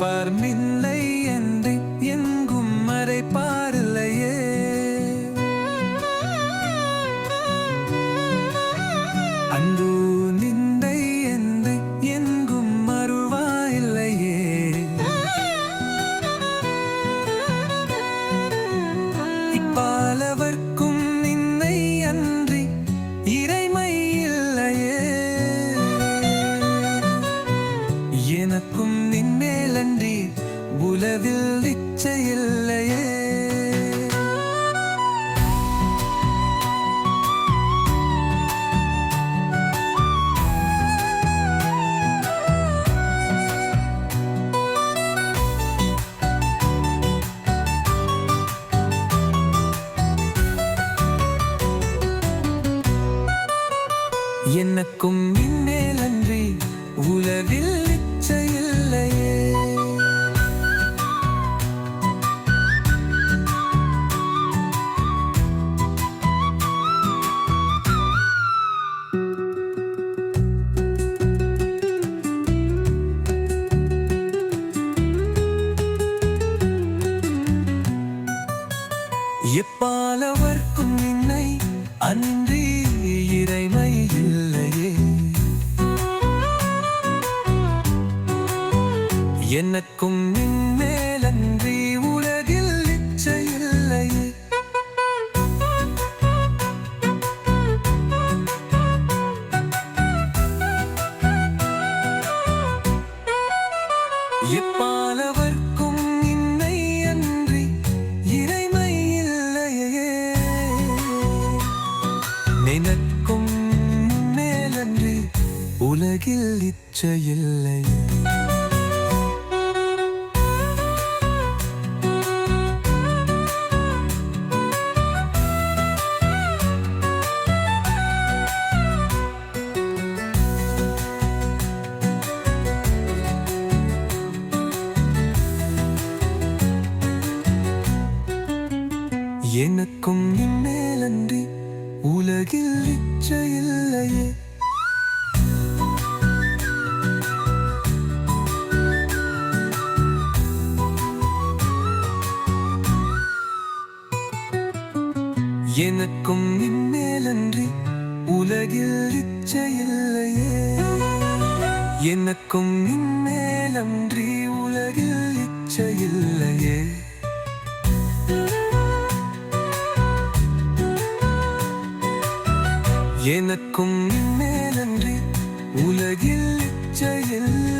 பார்மில்லை என்று எங்கும் மறைப்பாரில்லையே அன்பு நின்றை என்று எங்கும் மறுவாயில்லையே இப்பாலவர்க்கும் நின்னை அன்றி இறைமை இல்லையே. எனக்கும் எனக்கும் மின்னேலன்றி உலகில் இச்சையில்லையே எப்பாலவர்க்கும் என்னை அன்றி எனக்கும் நின்மேலன்றி உலகில் இச்சையில்லையே எப்பாலவர்க்கும் இன்னை அன்றி இறைமை இல்லையே. நினக்கும் மேலன்றி உலகில் இச்சையில்லையே எனக்கும் இம்மேலன்றி உலகில் இச்சையில்லையே எனக்கும் இம்மேலன்றி உலகில் இச்சையில்லையே எனக்கும் இம்மேலன்றி உலகில் இச்சையில்லையே எனக்கும் நன்றி. உலகில் செயல்